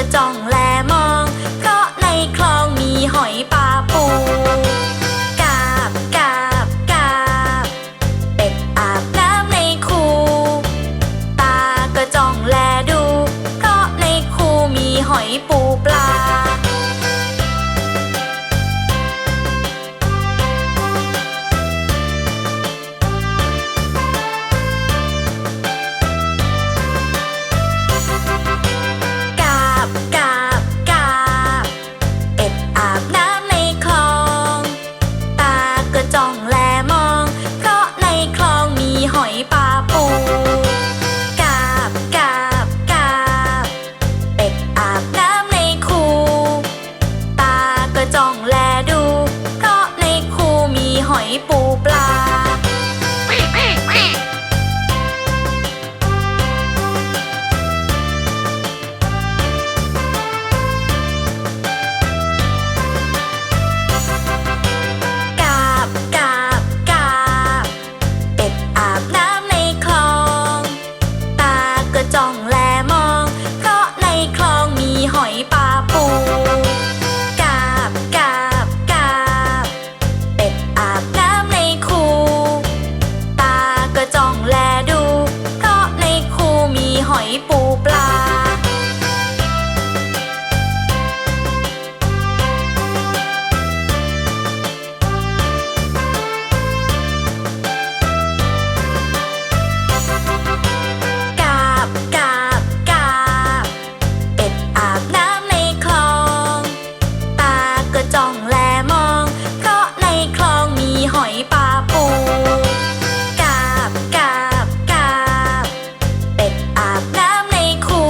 ็จ้องแลมอง เพราะในคลองมีหอยปลาปูกาบกาบกาบเป็ดอาบน้ำในคูตาก็จ้องแลดู เพราะในคูมีหอยปูปลา กาบกาบกาบเป็ดอาบน้ำในคู ตาก็จ้องแลดู หอยปลาปูกาบกาบกาบเป็ดอาบน้ำในคู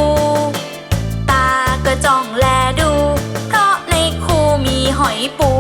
ตาก็จ้องแลดู เพราะในคูมีหอยปู